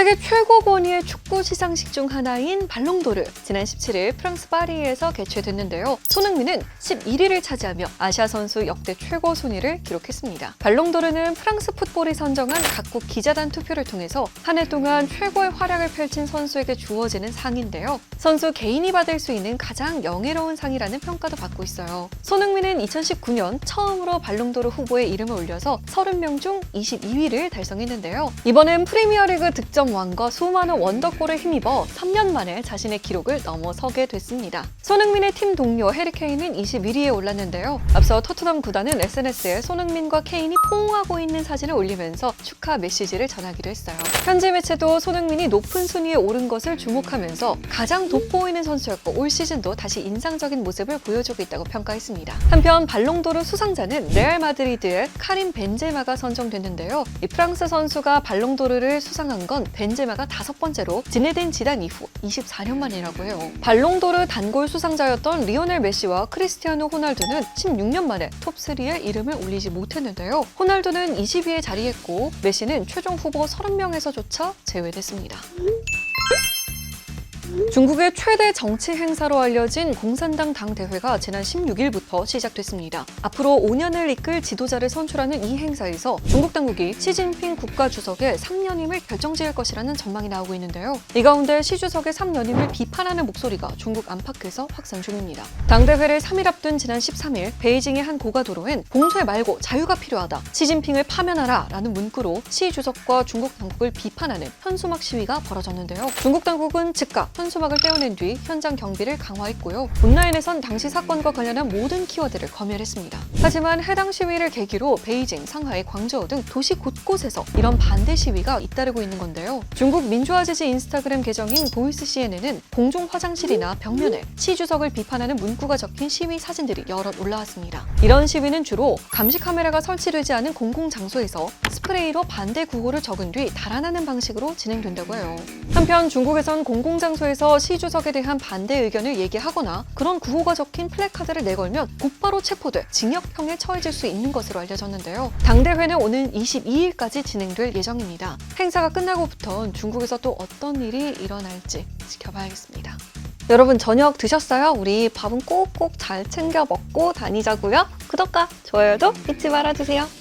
세계 최고 권위의 축구 시상식 중 하나인 발롱도르 지난 17일 프랑스 파리에서 개최됐는데요. 손흥민은 11위를 차지하며 아시아 선수 역대 최고 순위를 기록했습니다. 발롱도르는 프랑스 풋볼이 선정한 각국 기자단 투표를 통해서 한 해 동안 최고의 활약을 펼친 선수에게 주어지는 상인데요. 선수 개인이 받을 수 있는 가장 영예로운 상이라는 평가도 받고 있어요. 손흥민은 2019년 처음으로 발롱도르 후보에 이름을 올려서 30명 중 22위를 달성했는데요. 이번엔 프리미어리그 득점 왕과 수많은 원더골을 힘입어 3년 만에 자신의 기록을 넘어서게 됐습니다. 손흥민의 팀 동료 해리 케인은 21위에 올랐는데요. 앞서 토트넘 구단은 SNS에 손흥민과 케인이 포옹하고 있는 사진을 올리면서 축하 메시지를 전하기도 했어요. 현지 매체도 손흥민이 높은 순위에 오른 것을 주목하면서 가장 돋보이는 선수였고 올 시즌도 다시 인상적인 모습을 보여주고 있다고 평가했습니다. 한편 발롱도르 수상자는 레알 마드리드의 카린 벤제마가 선정됐는데요. 이 프랑스 선수가 발롱도르를 수상한 건 벤제마가 다섯 번째로 지네딘 지단 이후 24년 만이라고 해요. 발롱도르 단골 수상자였던 리오넬 메시와 크리스티아노 호날두는 16년 만에 톱3에 이름을 올리지 못했는데요. 호날두는 20위에 자리했고 메시는 최종 후보 30명에서조차 제외됐습니다. 중국의 최대 정치 행사로 알려진 공산당 당대회가 지난 16일부터 시작됐습니다. 앞으로 5년을 이끌 지도자를 선출하는 이 행사에서 중국 당국이 시진핑 국가주석의 3년임을 결정지을 것이라는 전망이 나오고 있는데요. 이 가운데 시 주석의 3년임을 비판하는 목소리가 중국 안팎에서 확산 중입니다. 당대회를 3일 앞둔 지난 13일 베이징의 한 고가도로엔 봉쇄 말고 자유가 필요하다. 시진핑을 파면하라 라는 문구로 시 주석과 중국 당국을 비판하는 현수막 시위가 벌어졌는데요. 중국 당국은 즉각 현 수막을 떼어낸 뒤 현장 경비를 강화했고요. 온라인에선 당시 사건과 관련한 모든 키워드를 검열했습니다. 하지만 해당 시위를 계기로 베이징, 상하이, 광저우 등 도시 곳곳에서 이런 반대 시위가 잇따르고 있는 건데요. 중국 민주화 지지 인스타그램 계정인 보이스 CNN은 공중 화장실이나 벽면에 시 주석을 비판하는 문구가 적힌 시위 사진들이 여럿 올라왔습니다. 이런 시위는 주로 감시 카메라가 설치되지 않은 공공 장소에서 스프레이로 반대 구호를 적은 뒤 달아나는 방식으로 진행된다고 해요. 한편 중국에선 공공 장소에 서 시 주석에 대한 반대 의견을 얘기하거나 그런 구호가 적힌 플래카드를 내걸면 곧바로 체포돼 징역형에 처해질 수 있는 것으로 알려졌는데요. 당대회는 오는 22일까지 진행될 예정입니다. 행사가 끝나고부터 중국에서 또 어떤 일이 일어날지 지켜봐야겠습니다. 여러분 저녁 드셨어요? 우리 밥은 꼭꼭 잘 챙겨 먹고 다니자고요. 구독과 좋아요도 잊지 말아주세요.